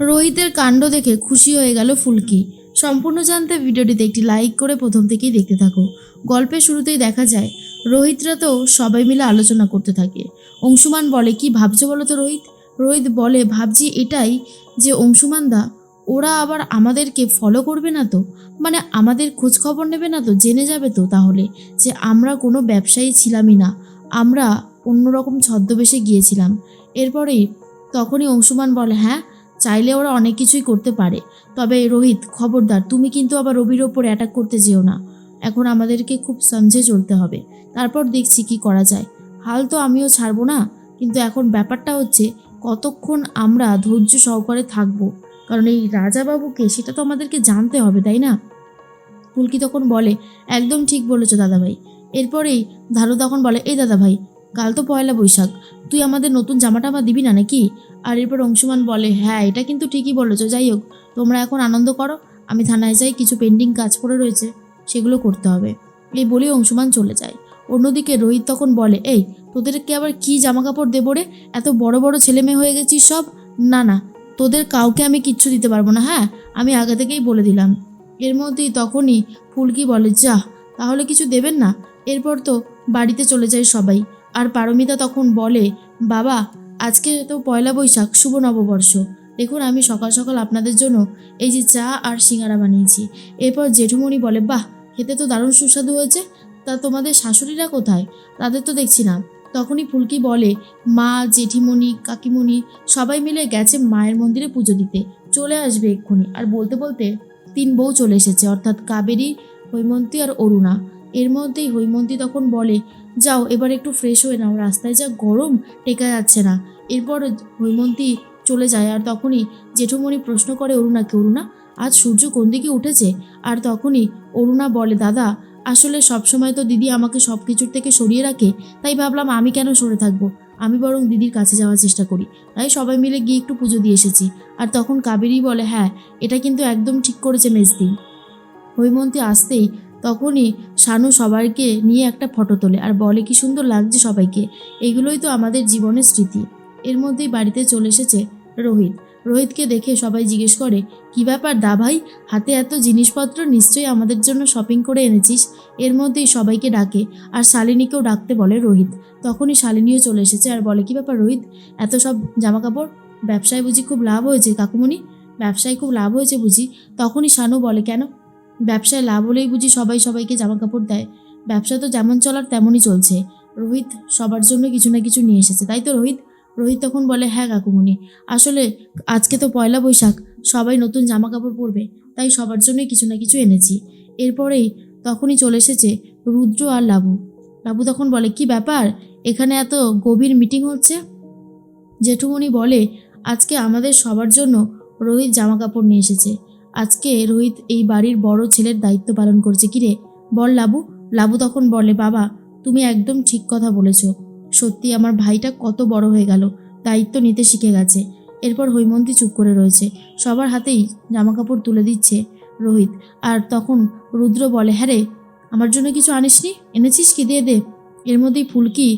রোহিতের কাণ্ড দেখে খুশি হয়ে গেল ফুলকি। সম্পূর্ণ জানতে ভিডিওটিতে একটি লাইক করে প্রথম থেকেই দেখতে থাকো। গল্পের শুরুতেই দেখা যায়, রোহিতরা তো সবাই মিলে আলোচনা করতে থাকে। অংশুমান বলে, কি ভাবছ বলো তো রোহিত? রোহিত বলে, ভাবছি এটাই যে অংশুমান দা, ওরা আবার আমাদেরকে ফলো করবে না তো? মানে আমাদের খোঁজ খবর নেবে না তো? জেনে যাবে তো তাহলে যে আমরা কোনো ব্যবসায়ী ছিলামই না। আমরা অন্যরকম ছদ্মবেশে গিয়েছিলাম। এরপরেই তখনই অংশুমান বলে হ্যাঁ চাইলে ওরা অনেক কিছুই করতে পারে। তবে রোহিত, খবরদার, তুমি কিন্তু আবার রবির ওপর অ্যাটাক করতে যেও না। এখন আমাদেরকে খুব সঞ্জে চলতে হবে। তারপর দেখছি কি করা যায়। হাল তো আমিও ছাড়বো না, কিন্তু এখন ব্যাপারটা হচ্ছে কতক্ষণ আমরা ধৈর্য সহকারে থাকব। কারণ এই রাজাবাবুকে, সেটা তো আমাদেরকে জানতে হবে, তাই না? ফুলকি তখন বলে, একদম ঠিক বলেছ দাদাভাই। এরপরেই ধারু তখন বলে, এই দাদাভাই কাল তো পয়লা বৈশাখ। তুই আমাদের নতুন জামাটা আমার দিবি না নাকি? আর এরপর অংশুমান বলে হ্যাঁ এটা কিন্তু ঠিকই বলেছ। যাই হোক, তোমরা এখন আনন্দ করো। আমি থানায় যাই, কিছু পেন্ডিং কাজ পড়ে রয়েছে, সেগুলো করতে হবে। এই বলেই অংশুমান চলে যায়। অন্যদিকে রোহিত তখন বলে, এই, তোদেরকে আবার কি জামা কাপড় দেবো রে? এত বড় বড় ছেলে মেয়ে হয়ে গেছিস সব? না না, তোদের কাউকে আমি কিচ্ছু দিতে পারব না হ্যাঁ? আমি আগে থেকেই বলে দিলাম। এর মধ্যেই তখনই ফুলকি বলে যা তাহলে কিছু দেবেন না? এরপর তো বাড়িতে চলে যায় সবাই। আর পারমিতা তখন বলে, বাবা, আজকে তো পয়লা বৈশাখ, শুভ নববর্ষ। দেখুন, আমি সকাল সকাল আপনাদের জন্য এই যে চা আর সিঙ্গারা বানিয়েছি। এরপর জেঠুমণি বলে, বাহ, খেতে তো দারুণ সুস্বাদু হয়েছে। তা তোমাদের শাশুড়িরা কোথায়? তাদের তো দেখছি না। তখনই ফুলকি বলে, মা, জেঠিমণি, কাকিমণি সবাই মিলে গেছে মায়ের মন্দিরে পুজো দিতে। চলে আসবে এক্ষুনি। আর বলতে বলতে তিন বউ চলে এসেছে, অর্থাৎ কাবেরী, হৈমন্তী আর অরুণা। এর মধ্যেই হৈমন্তী তখন বলে, যাও, এবার একটু ফ্রেশ হয়ে নাও, রাস্তায় যা গরম টেকা যাচ্ছে না। এরপর হৈমন্তী চলে যায় আর তখনই জেঠুমণি প্রশ্ন করে, অরুণাকে, অরুণা, আজ সূর্য কোন দিকে উঠেছে? আর তখনই অরুণা বলে, দাদা, আসলে সবসময় তো দিদি আমাকে সব কিছুর থেকে সরিয়ে রাখে, তাই ভাবলাম আমি কেন সরে থাকব? আমি বরং দিদির কাছে যাওয়ার চেষ্টা করি। তাই সবাই মিলে গিয়ে একটু পুজো দিয়ে এসেছি। আর তখন কাবেরী বলে হ্যাঁ এটা কিন্তু একদম ঠিক করেছে মেজদি। হৈমন্তী আসতেই তখনই শানু সবাইকে নিয়ে একটা ফটো তোলে আর বলে, কি সুন্দর লাগছে সবাইকে। এগুলোই তো আমাদের জীবনের স্মৃতি। এর মধ্যেই বাড়িতে চলে এসেছে রোহিত। রোহিতকে দেখে সবাই জিজ্ঞেস করে, কি ব্যাপার দা ভাই? হাতে এত জিনিসপত্র নিশ্চয়ই আমাদের জন্য শপিং করে এনেছিস? এর মধ্যেই সবাইকে ডাকে, আর শালিনীকেও ডাকতে বলে রোহিত। তখনই শালিনীও চলে এসেছে আর বলে, কি ব্যাপার রোহিত? এত সব জামা কাপড় ব্যবসায় বুঝি খুব লাভ হয়েছে কাকুমণি? ব্যবসায় খুব লাভ হয়েছে বুঝি। তখনই শানু বলে, কেন? ব্যবসায় লাভ হলেই বুঝি সবাই সবাইকে জামা কাপড় দেয়। ব্যবসা তো যেমন চলার তেমনই চলছে। রোহিত সবার জন্য কিছু না কিছু নিয়ে এসেছে, তাই তো রোহিত? রোহিত তখন বলে হ্যাঁ কাকুমণি, আসলে আজকে তো পয়লা বৈশাখ, সবাই নতুন জামা কাপড় পরবে, তাই সবার জন্যই কিছু না কিছু এনেছি। এরপরেই তখনই চলে এসেছে রুদ্র আর লাবু। লাবু তখন বলে, কি ব্যাপার? এখানে এত গভীর মিটিং হচ্ছে? জেঠুমণি বলে, আজকে আমাদের সবার জন্য রোহিত জামা কাপড় নিয়ে এসেছে। আজকে রোহিত এই বাড়ির বড় ছেলের দায়িত্ব পালন করছে। কিরে? বল লাবু। লাবু তখন বলে, বাবা, তুমি একদম ঠিক কথা বলেছ। সত্যি আমার ভাইটা কত বড় হয়ে গেল, দায়িত্ব নিতে শিখে গেছে। এরপর হৈমন্তী চুপ করে রয়েছে। সবার হাতেই জামা কাপড় তুলে দিচ্ছে রোহিত। আর তখন রুদ্র বলে হ্যাঁ রে, আমার জন্য কিছু আনিসনি? এনেছিস কি? দিয়ে দে। এর মধ্যেই ফুলকি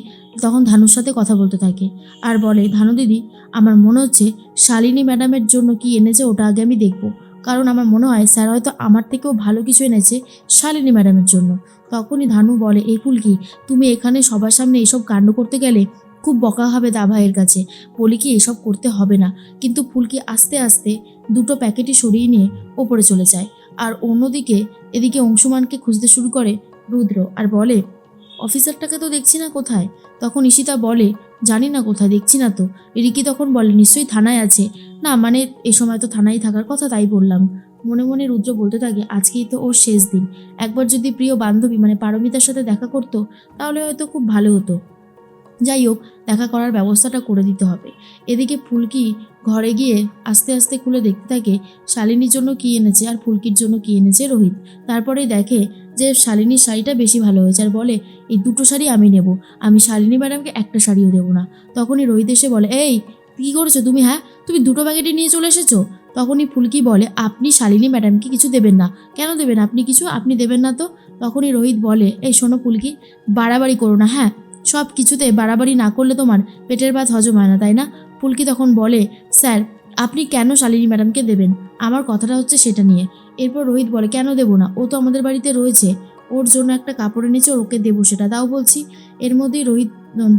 তখন ধানুর সাথে কথা বলতে থাকে আর বলে, ধানু দিদি, আমার মনে হচ্ছে শালিনী ম্যাডামের জন্য কি এনেছে ওটা আগে আমি দেখব। কারণ আমার মনে হয় স্যার হয়তো আমার থেকেও ভালো কিছু এনেছে শালিনী ম্যাডামের জন্য। তখনই ধানু বলে, এই ফুলকি তুমি এখানে সবার সামনে এসব কাণ্ড করতে গেলে খুব বকা হবে দা ভাইয়ের কাছে। বলি কি, এসব করতে হবে না। কিন্তু ফুলকি আস্তে আস্তে দুটো প্যাকেটই সরিয়ে নিয়ে ওপরে চলে যায়। আর অন্যদিকে এদিকে অংশুমানকে খুঁজতে শুরু করে রুদ্র আর বলে, অফিসারটাকে তো দেখছি না কোথায়? তখন ঈশিতা বলে জানি না কোথায়, দেখছি না তো। রিকি তখন বলে, নিশ্চয়ই থানায় আছে। না মানে এ সময় তো থানায় থাকার কথা তাই বললাম। মনে মনে রুদ্র বলতে থাকে, আজকেই তো ওর শেষ দিন। একবার যদি প্রিয় বান্ধবী মানে পারমিতার সাথে দেখা করতো, তাহলে হয়তো খুব ভালো হতো। যাই হোক, দেখা করার ব্যবস্থাটা করে দিতে হবে। এদিকে ফুলকি ঘরে গিয়ে আস্তে আস্তে খুলে দেখতে থাকে, শালিনীর জন্য কী এনেছে আর ফুলকির জন্য কী এনেছে রোহিত। তারপরে দেখে যে শালিনীর শাড়িটা বেশি ভালো হয়েছে আর বলে, এই দুটো শাড়ি আমি নেব। আমি শালিনী ম্যাডামকে একটা শাড়িও দেবো না। তখনই রোহিত এসে বলে, এই, কী করেছ তুমি হ্যাঁ? তুমি দুটো প্যাকেটই নিয়ে চলে এসেছ? তখনই ফুলকি বলে, আপনি শালিনী ম্যাডামকে কিছু দেবেন না। কেন দেবেন? আপনি কিছু? আপনি দেবেন না তো? তখনই রোহিত বলে, এই শোনো ফুলকি, বাড়াবাড়ি করো না হ্যাঁ? সব কিছুতে বাড়াবাড়ি না করলে তোমার পেটের ভাত হজম হয় না, তাই না? ফুলকি তখন বলে, স্যার, আপনি কেন শালিনী ম্যাডামকে দেবেন? আমার কথাটা হচ্ছে সেটা নিয়ে। এরপর রোহিত বলে, কেন দেবো না? ও তো আমাদের বাড়িতে রয়েছে। ওর জন্য একটা কাপড় এনেছে, ওর ওকে দেবো সেটা, তাও বলছি। এর মধ্যেই রোহিত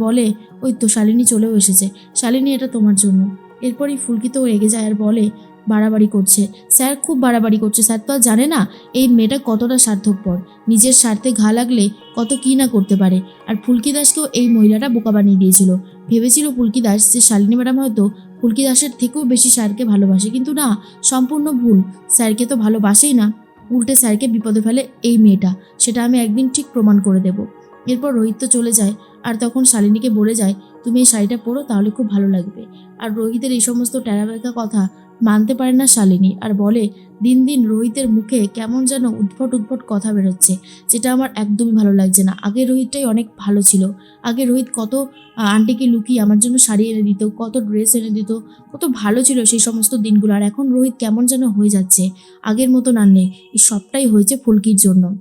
বলে, ওই তো শালিনী চলেও এসেছে। শালিনী, এটা তোমার জন্য। এরপরই ফুলকি তো রেগে যায় আর বলে বাড়াবাড়ি করছে। স্যার খুব বাড়াবাড়ি করছে। স্যার তো আর জানে না এই মেয়েটা কতটা স্বার্থপর নিজের স্বার্থে ঘা লাগলে কত কী না করতে পারে। আর ফুলকি দাসকেও এই মহিলাটা বোকা বানিয়ে দিয়েছিল। ভেবেছিল ফুলকি দাস যে শালিনী ম্যাডাম হয়তো ফুলকি দাসের থেকেও বেশি স্যারকে ভালোবাসে। কিন্তু না, সম্পূর্ণ ভুল। স্যারকে তো ভালোবাসেই না। উল্টে স্যারকে বিপদে ফেলে এই মেয়েটা। সেটা আমি একদিন ঠিক প্রমাণ করে দেব। এরপর রোহিত তো চলে যায়। আর তখন শালিনীকে বলে যায়, তুমি এই শাড়িটা পরো, তাহলে খুব ভালো লাগবে। আর রোহিতের এই সমস্ত টেরাবেকা কথা মানতে পারে না শালিনী আর বলে, দিন দিন রোহিতের মুখে কেমন যেন উদ্ভট উদ্ভট কথা বেরোচ্ছে। যেটা আমার একদমই ভালো লাগছে না। আগে রোহিতটাই অনেক ভালো ছিল। আগে রোহিত কত আন্টিকে লুকিয়ে আমার জন্য শাড়ি এনে দিত, কত ড্রেস এনে দিত, কত ভালো ছিল সেই সমস্ত দিনগুলো। আর এখন রোহিত কেমন যেন হয়ে যাচ্ছে। আগের মতন আর নেই। সবটাই হয়েছে ফুলকির জন্য।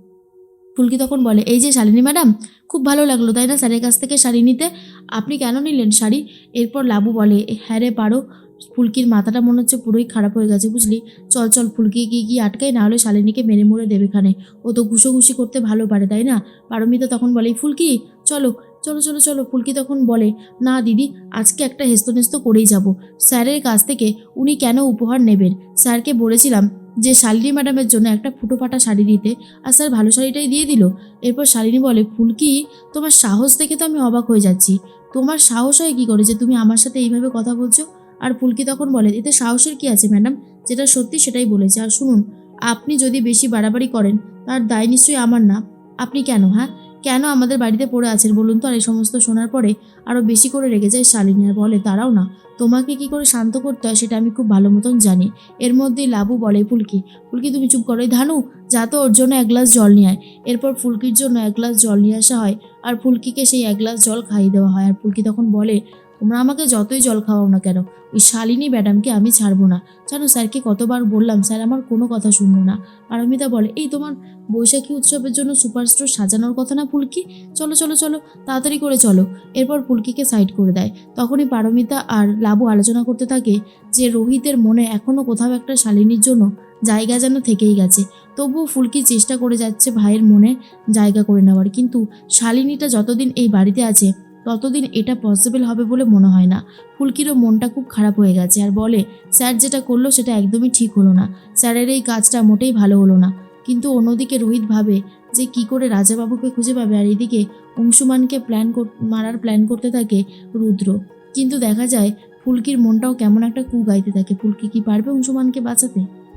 ফুলকি তখন বলে, এই যে শালিনী ম্যাডাম, খুব ভালো লাগল, তাই না? স্যারের কাছ থেকে শাড়ি নিতে। আপনি কেন নিলেন শাড়ি? এরপর লাবু বলে হ্যাঁ রে, পারো। ফুলকির মাথাটা মনে হচ্ছে পুরোই খারাপ হয়ে গেছে, বুঝলি? চল চল, ফুলকি গিয়ে গিয়ে আটকাই না হলে শালিনীকে মেরে মরে দেবে এখানে। ও তো ঘুষোঘুষি করতে ভালো পারে তাই না? পারমিতা তখন বলে, ফুলকি, চলো চলো চলো চলো, ফুলকি তখন বলে, না দিদি, আজকে একটা হেস্তনেস্ত করেই যাব। স্যারের কাছ থেকে উনি কেন উপহার নেবেন? স্যারকে বলেছিলাম যে শালিনী ম্যাডামের জন্য একটা ফুটোফাটা শাড়ি দিতে, আর স্যার ভালো শাড়িটাই দিয়ে দিল। এরপর শালিনী বলে, ফুলকি, তোমার সাহস দেখে তো আমি অবাক হয়ে যাচ্ছি। তোমার সাহস হয় কী করে যে তুমি আমার সাথে এইভাবে কথা বলছো? আর ফুলকি তখন বলে, এতে সাহসের কি আছে ম্যাডাম? যেটা সত্যি সেটাই বলেছে। আর শুনুন, আপনি যদি বেশি বাড়াবাড়ি করেন, তার দায় নিশ্চয়ই আমার না। আপনি কেন হ্যাঁ? কেন আমাদের বাড়িতে পড়ে আছেন বলুন তো? আর এই সমস্ত শোনার পরে আরও বেশি করে রেগে যায় শালিনী। আর বলে তারাও না, তোমাকে কি করে শান্ত করতে হয় সেটা আমি খুব ভালো মতন জানি। এর মধ্যেই লাবু বলে ফুলকি ফুলকি তুমি চুপ করো। ধানু, যা তো ওর জন্য এক গ্লাস জল নিয়ে আয়। এরপর ফুলকির জন্য এক গ্লাস জল নিয়ে আসা হয়। আর ফুলকিকে সেই এক গ্লাস জল খাইয়ে দেওয়া হয়। আর ফুলকি তখন বলে তোমরা আমাকে যতই জল খাওয়াও না কেন, ওই শালিনী ম্যাডামকে আমি ছাড়বো না। জানো, স্যারকে কতবার বললাম, স্যার আমার কোনো কথা শুনলো না। পারমিতা বলে, এই তোমার বৈশাখী উৎসবের জন্য সুপারস্টোর সাজানোর কথা না, ফুলকি? চলো চলো চলো, তাড়াতাড়ি করে চলো। এরপর ফুলকিকে সাইড করে দেয়। তখনই পারমিতা আর লাবু আলোচনা করতে থাকে যে, রোহিতের মনে এখনও কোথাও একটা শালিনীর জন্য জায়গা যেন থেকেই গেছে। তবুও ফুলকি চেষ্টা করে যাচ্ছে ভাইয়ের মনে জায়গা করে নেওয়ার, কিন্তু শালিনীটা যতদিন এই বাড়িতে আছে ততদিন এটা পসিবল হবে বলে মনে হয় না। ফুলকিরও মনটা খুব খারাপ হয়ে গেছে আর বলে, স্যার যেটা করল সেটা একদমই ঠিক হলো না। স্যারের এই কাজটা মোটেই ভালো হলো না। কিন্তু অন্যদিকে রোহিত ভাবে যে কি করে রাজাবাবুকে খুঁজে পাবে আর এদিকে অংশুমানকে প্ল্যান মারার প্ল্যান করতে থাকে রুদ্র। কিন্তু দেখা যায় ফুলকির মনটাও কেমন একটা কু গাইতে থাকে। ফুলকি কি পারবে অংশুমানকে বাঁচাতে?